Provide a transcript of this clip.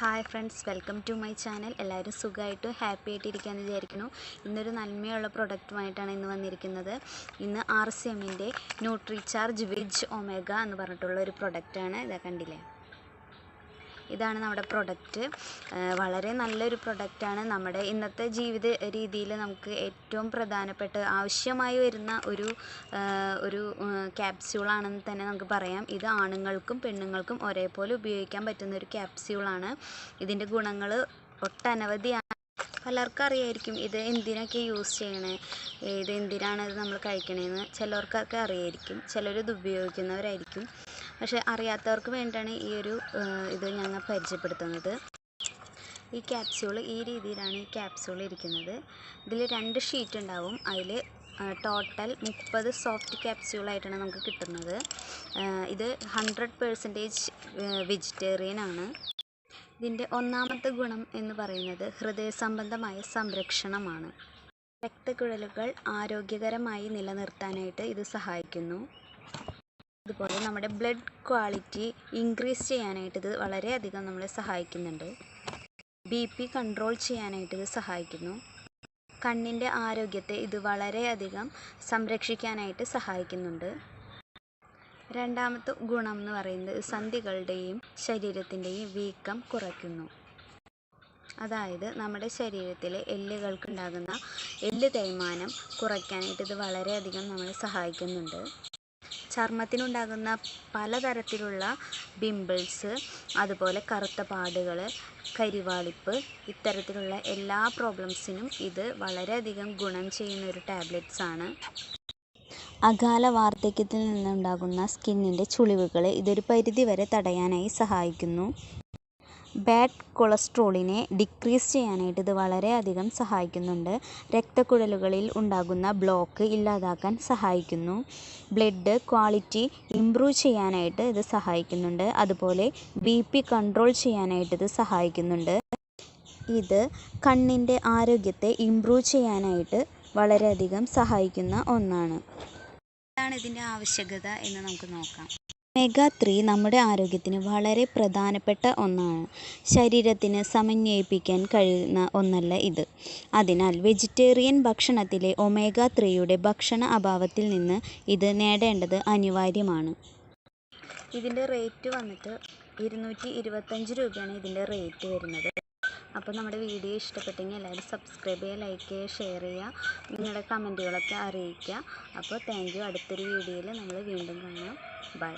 Hi friends welcome to my channel എല്ലാവരും സുഖമായിട്ടും happy ആയിട്ട് ഇരിക്കാമെന്ന് വിചാരിക്കുന്നു. ഇന്നൊരു നന്മയുള്ള പ്രൊഡക്റ്റുമായിട്ടാണ് ഇന്ന് വന്നിരിക്കുന്നത്. ഇന്ന് ആർ സി എമ്മിന്റെ ന്യൂട്രിചാർജ് വിജ് ഒമേഗ എന്ന് പറഞ്ഞിട്ടുള്ള ഒരു പ്രൊഡക്റ്റാണ് ഇതാ കണ്ടില്ലേ? ഇതാണ് നമ്മുടെ പ്രൊഡക്റ്റ് വളരെ നല്ലൊരു പ്രൊഡക്റ്റാണ് നമ്മുടെ ഇന്നത്തെ ജീവിത രീതിയിൽ നമുക്ക് ഏറ്റവും പ്രധാനപ്പെട്ട ആവശ്യമായി വരുന്ന ഒരു ഒരു ക്യാപ്സ്യൂളാണെന്ന് തന്നെ നമുക്ക് പറയാം. ഇത് ആണുങ്ങൾക്കും പെണ്ണുങ്ങൾക്കും ഒരേപോലെ ഉപയോഗിക്കാൻ പറ്റുന്ന ഒരു ക്യാപ്സ്യൂളാണ് ഇതിന്റെ ഗുണങ്ങൾ ഒട്ടനവധിയാണ് പലർക്കും അറിയായിരിക്കും ഇത് എന്തിനൊക്കെ യൂസ് ചെയ്യണേ ഇത് എന്തിനാണ് ഇത് നമ്മൾ കഴിക്കണേന്ന്. ചിലർക്കൊക്കെ അറിയായിരിക്കും. ചിലർ ഇത് ഉപയോഗിക്കുന്നവരായിരിക്കും. പക്ഷെ അറിയാത്തവർക്ക് വേണ്ടിയാണ് ഈ ഒരു ഇത് ഞങ്ങൾ പരിചയപ്പെടുത്തുന്നത്. ഈ ക്യാപ്സ്യൂൾ ഈ രീതിയിലാണ് ഈ ക്യാപ്സ്യൂൾ ഇരിക്കുന്നത്. ഇതിൽ രണ്ട് ഷീറ്റ് ഉണ്ടാവും. അതിൽ ടോട്ടൽ മുപ്പത് സോഫ്റ്റ് ക്യാപ്സ്യൂളായിട്ടാണ് നമുക്ക് കിട്ടുന്നത്. ഇത് ഹൺഡ്രഡ് പേഴ്സന്റേജ് വെജിറ്റേറിയൻ ആണ്. ഇതിന്റെ ഒന്നാമത്തെ ഗുണം എന്ന് പറയുന്നത് ഹൃദയ സംബന്ധമായ സംരക്ഷണമാണ്. രക്തക്കുഴലുകൾ ആരോഗ്യകരമായി നിലനിർത്താനായിട്ട് ഇത് സഹായിക്കുന്നു. അതുപോലെ നമ്മുടെ ബ്ലഡ് ക്വാളിറ്റി ഇൻക്രീസ് ചെയ്യാനായിട്ട് ഇത് വളരെയധികം നമ്മളെ സഹായിക്കുന്നുണ്ട്. ബി പി കൺട്രോൾ ചെയ്യാനായിട്ട് ഇത് സഹായിക്കുന്നു. കണ്ണിന്റെ ആരോഗ്യത്തെ ഇത് വളരെയധികം സംരക്ഷിക്കാനായിട്ട് സഹായിക്കുന്നുണ്ട്. രണ്ടാമത്തെ ഗുണം എന്ന് പറയുന്നത് സന്ധികളുടെയും ശരീരത്തിന്റെയും വീക്കം കുറയ്ക്കുന്നു. അതായത് നമ്മുടെ ശരീരത്തിലെ എല്ലുകൾക്കുണ്ടാകുന്ന എല്ല് തേയ്മാനം കുറയ്ക്കാനായിട്ട് ഇത് വളരെയധികം നമ്മളെ സഹായിക്കുന്നുണ്ട്. ചർമ്മത്തിനുണ്ടാകുന്ന പലതരത്തിലുള്ള പിമ്പിൾസ് അതുപോലെ കറുത്ത പാടുകൾ കരിവാളിപ്പ് ഇത്തരത്തിലുള്ള എല്ലാ പ്രോബ്ലംസിനും ഇത് വളരെയധികം ഗുണം ചെയ്യുന്ന ഒരു ടാബ്ലറ്റ്സ് ആണ്. അകാല വാർദ്ധക്യത്തിൽ നിന്നുണ്ടാകുന്ന സ്കിന്നിന്റെ ചുളിവുകൾ ഇതൊരു പരിധിവരെ തടയാനായി സഹായിക്കുന്നു. ബാഡ് കൊളസ്ട്രോളിനെ ഡിക്രീസ് ചെയ്യാനായിട്ട് ഇത് വളരെയധികം സഹായിക്കുന്നുണ്ട്. രക്തക്കുഴലുകളിൽ ഉണ്ടാകുന്ന ബ്ലോക്ക് ഇല്ലാതാക്കാൻ സഹായിക്കുന്നു. ബ്ലഡ് ക്വാളിറ്റി ഇംപ്രൂവ് ചെയ്യാനായിട്ട് ഇത് സഹായിക്കുന്നുണ്ട്. അതുപോലെ ബി പി കൺട്രോൾ ചെയ്യാനായിട്ട് ഇത് സഹായിക്കുന്നുണ്ട്. ഇത് കണ്ണിന്റെ ആരോഗ്യത്തെ ഇംപ്രൂവ് ചെയ്യാനായിട്ട് വളരെയധികം സഹായിക്കുന്ന ഒന്നാണ്. എന്താണ് ഇതിന്റെ ആവശ്യകത എന്ന് നമുക്ക് നോക്കാം. ഒമേഗ ത്രീ നമ്മുടെ ആരോഗ്യത്തിന് വളരെ പ്രധാനപ്പെട്ട ഒന്നാണ്. ശരീരത്തിന് സമന്വയിപ്പിക്കാൻ കഴിയുന്ന ഒന്നല്ല ഇത്. അതിനാൽ വെജിറ്റേറിയൻ ഭക്ഷണത്തിലെ ഒമേഗ ത്രീയുടെ ഭക്ഷണ അഭാവത്തിൽ നിന്ന് ഇത് നേടേണ്ടത് അനിവാര്യമാണ്. ഇതിന്റെ റേറ്റ് വന്നിട്ട് ഇരുന്നൂറ്റി ഇരുപത്തഞ്ച് രൂപയാണ് ഇതിന്റെ റേറ്റ് വരുന്നത്. അപ്പോൾ നമ്മുടെ വീഡിയോ ഇഷ്ടപ്പെട്ടെങ്കിൽ എല്ലാവരും സബ്സ്ക്രൈബ് ചെയ്യുക ലൈക്ക് ചെയ്യുക ഷെയർ ചെയ്യുക നിങ്ങളുടെ കമന്റുകളൊക്കെ അറിയിക്കുക. അപ്പോൾ താങ്ക് യു അടുത്തൊരു വീഡിയോയിൽ നമ്മൾ വീണ്ടും കാണാം. ബൈ